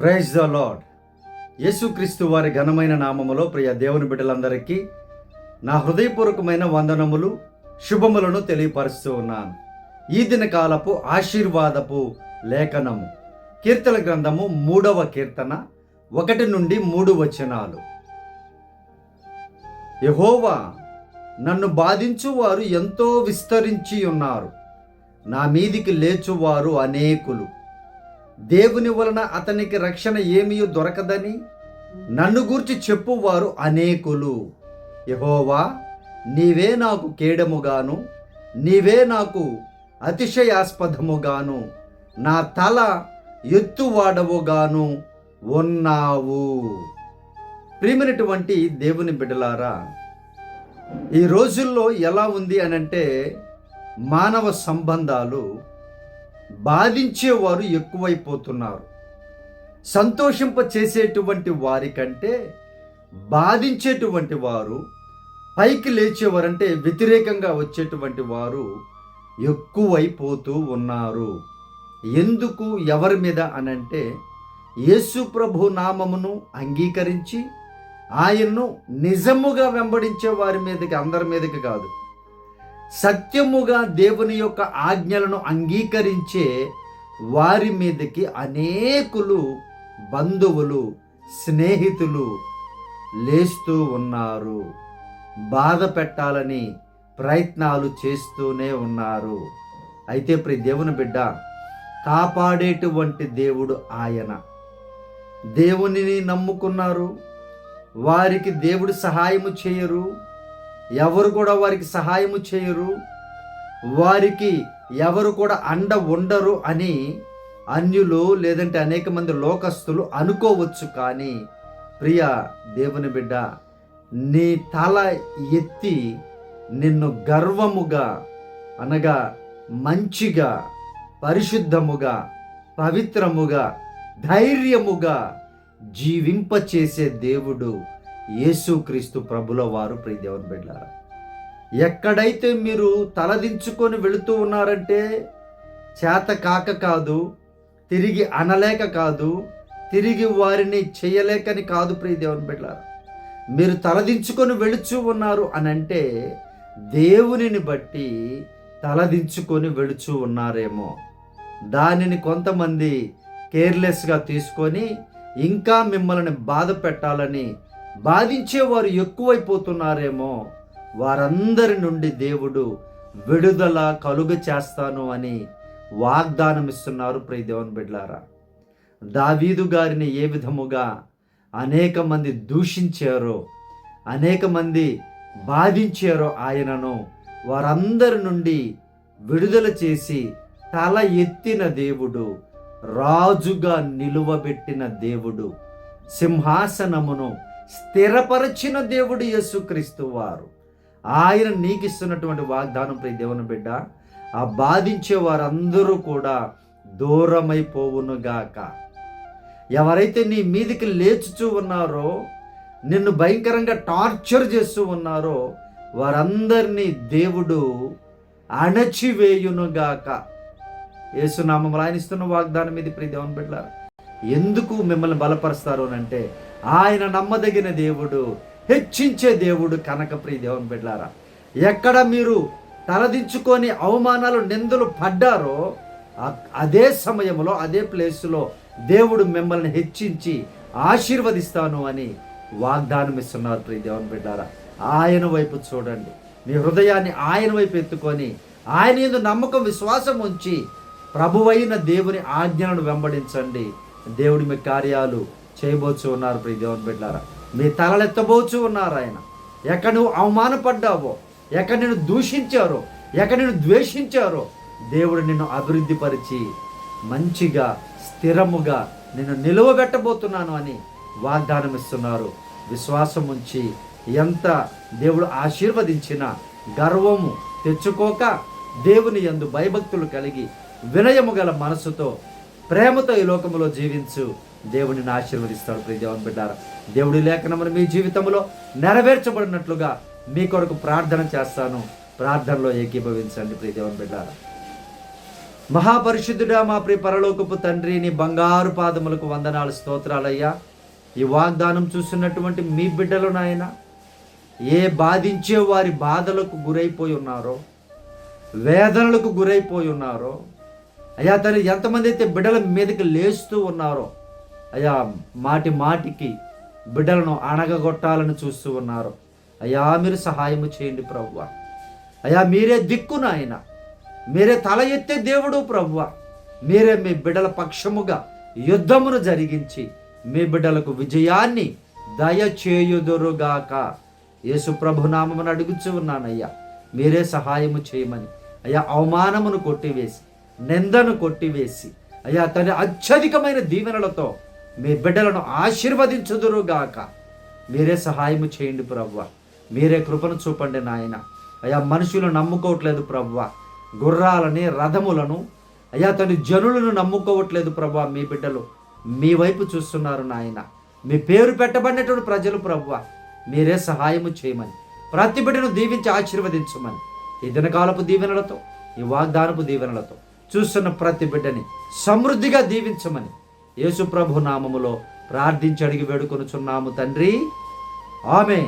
Praise the lord యేసుక్రీస్తు వారి ఘనమైన నామములో ప్రియ దేవుని బిడ్డలందరికీ నా హృదయపూర్వకమైన వందనములు శుభములను తెలియపరుస్తూ ఉన్నాను. ఈ దిన కాలపు ఆశీర్వాదపు లేఖనము కీర్తన గ్రంథము మూడవ కీర్తన ఒకటి నుండి మూడు వచనాలు. యహోవా నన్ను బాధించువారు ఎంతో విస్తరించి ఉన్నారు. నా మీదికి లేచువారు అనేకులు. దేవుని వలన అతనికి రక్షణ ఏమీ దొరకదని నన్ను గూర్చి చెప్పువారు అనేకులు. యహోవా నీవే నాకు కేడముగాను నీవే నాకు అతిశయాస్పదముగాను నా తల ఎత్తువాడవుగాను ఉన్నావు. ప్రియమైనటువంటి దేవుని బిడ్డలారా ఈ రోజుల్లో ఎలా ఉంది అని అంటే మానవ సంబంధాలు బాధించేవారు ఎక్కువైపోతున్నారు. సంతోషింప చేసేటువంటి వారి కంటే బాధించేటువంటి వారు పైకి లేచేవారంటే వ్యతిరేకంగా వచ్చేటువంటి వారు ఎక్కువైపోతూ ఉన్నారు. ఎందుకు? ఎవరి మీద అనంటే యేసు ప్రభు నామమును అంగీకరించి ఆయన్ను నిజముగా వెంబడించే వారి మీదకి అందరి మీదకి కాదు. సత్యముగా దేవుని యొక్క ఆజ్ఞలను అంగీకరించే వారి మీదకి అనేకులు బంధువులు స్నేహితులు లేస్తూ ఉన్నారు. బాధ పెట్టాలని ప్రయత్నాలు చేస్తూనే ఉన్నారు. అయితే ప్రి దేవుని బిడ్డ కాపాడేటువంటి దేవుడు ఆయన. దేవునిని నమ్ముకున్నారు. వారికి దేవుడు సహాయము చేయరు. ఎవరు కూడా వారికి సహాయము చేయరు. వారికి ఎవరు కూడా అండ ఉండరు అని అన్యులు లేదంటే అనేక మంది లోకస్తులు అనుకోవచ్చు కానీ ప్రియ దేవుని బిడ్డ నీ తల ఎత్తి నిన్ను గర్వముగా అనగా మంచిగా పరిశుద్ధముగా పవిత్రముగా ధైర్యముగా జీవింపచేసే దేవుడు యేసుక్రీస్తు ప్రభుల వారు ప్రియ దేవుని బిడ్డారా ఎక్కడైతే మీరు తలదించుకొని వెళుతూ ఉన్నారంటే చేత కాక కాదు తిరిగి అనలేక కాదు తిరిగి వారిని చేయలేకని కాదు ప్రియ దేవుని బిడ్డారా మీరు తలదించుకొని వెళుచు ఉన్నారు అని అంటే దేవునిని బట్టి తలదించుకొని వెళుచు ఉన్నారేమో. దానిని కొంతమంది కేర్లెస్గా తీసుకొని ఇంకా మిమ్మల్ని బాధ పెట్టాలని బాధించేవారు ఎక్కువైపోతున్నారేమో వారందరి నుండి దేవుడు విడుదల కలుగ చేస్తాను అని వాగ్దానం ఇస్తున్నారు ప్రియ దేవుని బిడ్లారా దావీదు గారిని ఏ విధముగా అనేక మంది దూషించారో అనేక మంది బాధించారో ఆయనను వారందరి నుండి విడుదల చేసి తల ఎత్తిన దేవుడు రాజుగా నిలువబెట్టిన దేవుడు సింహాసనమును స్థిరపరచిన దేవుడు యేసుక్రీస్తు వారు. ఆయన నీకిస్తున్నటువంటి వాగ్దానం ప్రతి దేవుని బిడ్డ ఆ బాధించే వారందరూ కూడా దూరమైపోవునుగాక. ఎవరైతే నీ మీదికి లేచుచూ ఉన్నారో నిన్ను భయంకరంగా టార్చర్ చేస్తూ ఉన్నారో వారందరినీ దేవుడు అణచివేయునుగాక. యేసునామం రాయనిస్తున్న వాగ్దానం ఇది ప్రీ దేవుని బిడ్డ ఎందుకు మిమ్మల్ని బలపరుస్తారు అని అంటే ఆయన నమ్మదగిన దేవుడు హెచ్చించే దేవుడు కనకప్రియ దేవుని బిడ్డారా ఎక్కడ మీరు తలదించుకొని అవమానాలు నిందలు పడ్డారో అదే సమయంలో అదే ప్లేస్లో దేవుడు మిమ్మల్ని హెచ్చించి ఆశీర్వదిస్తాను అని వాగ్దానం ఇస్తున్నారు ప్రియ దేవుని బిడ్డారా ఆయన వైపు చూడండి. మీ హృదయాన్ని ఆయన వైపు ఎత్తుకొని ఆయన ఎందు నమ్మకం విశ్వాసం ఉంచి ప్రభువైన దేవుని ఆజ్ఞలను వెంబడించండి. దేవుడి మీ కార్యాలు చేయబోచు ఉన్నారు ప్రియ దేవుని బిడ్డారా. మీ తలలెత్తబోచు ఉన్నారు ఆయన. ఎక్కడ నువ్వు అవమానపడ్డావో ఎక్కడ నిన్ను దూషించారో ఎక్కడ నిన్ను ద్వేషించారో దేవుడు నిన్ను అభివృద్ధిపరిచి మంచిగా స్థిరముగా నిన్ను నిలువబెట్టబోతున్నాను అని వాగ్దానం ఇస్తున్నారు విశ్వాసం ఉంచి ఎంత దేవుడు ఆశీర్వదించిన గర్వము తెచ్చుకోక దేవుని యందు భయభక్తులు కలిగి వినయము గల మనసుతో ప్రేమతో ఈ లోకములో జీవించు. దేవుడిని ఆశీర్వదిస్తాడు ప్రియ దేవుని బిడ్డారు. దేవుడి లేఖనమును మీ జీవితంలో నెరవేర్చబడినట్లుగా మీ కొరకు ప్రార్థన చేస్తాను. ప్రార్థనలో ఏకీభవించండి ప్రియ దేవుని బిడ్డారు. మహాపరిశుద్ధుడా మా ప్రియ పరలోకపు తండ్రి నీ బంగారు పాదములకు వందనాలు స్తోత్రాలయ్యా. ఈ వాగ్దానం చూస్తున్నటువంటి మీ బిడ్డలు నాయన ఏ బాధించే వారి బాధలకు గురైపోయి ఉన్నారో వేదనలకు గురైపోయి ఉన్నారో అయ్యా తను ఎంతమంది అయితే బిడ్డల మీదకి లేస్తూ ఉన్నారో అయ్యా మాటి మాటికి బిడ్డలను అణగగొట్టాలని చూస్తూ ఉన్నారు. అయ్యా మీరు సహాయము చేయండి ప్రభువ. అయ్యా మీరే దిక్కు నాయన. మీరే తల ఎత్తే దేవుడు ప్రభువ. మీరే మీ బిడ్డల పక్షముగా యుద్ధమును జరిగించి మీ బిడ్డలకు విజయాన్ని దయచేయుదురుగాక. యేసు ప్రభు నామమును అడుగుచూ ఉన్నానయ్యా. మీరే సహాయము చేయమని. అయ్యా అవమానమును కొట్టివేసి నిందను కొట్టివేసి అయ్యా తన అత్యధికమైన దీవెనలతో మీ బిడ్డలను ఆశీర్వదించుదురుగాక మీరే సహాయము చేయండి ప్రవ్వ. మీరే కృపను చూపండి నాయన. అయ్యా మనుషులు నమ్ముకోవట్లేదు ప్రవ్వ. గుర్రాలని రథములను అయ్యా తన జనులను నమ్ముకోవట్లేదు ప్రభా మీ బిడ్డలు. మీ వైపు చూస్తున్నారు నాయన. మీ పేరు పెట్టబడినటువంటి ప్రజలు ప్రవ్వ. మీరే సహాయము చేయమని ప్రతి బిడ్డను దీవించి ఆశీర్వదించమని ఈ దినకాలపు దీవెనలతో ఈ వాగ్దానపు దీవెనలతో చూస్తున్న ప్రతి బిడ్డని సమృద్ధిగా దీవించమని యేసుప్రభు నామములో ప్రార్థించి అడిగి వేడుకొనుచున్నాము తండ్రి. ఆమె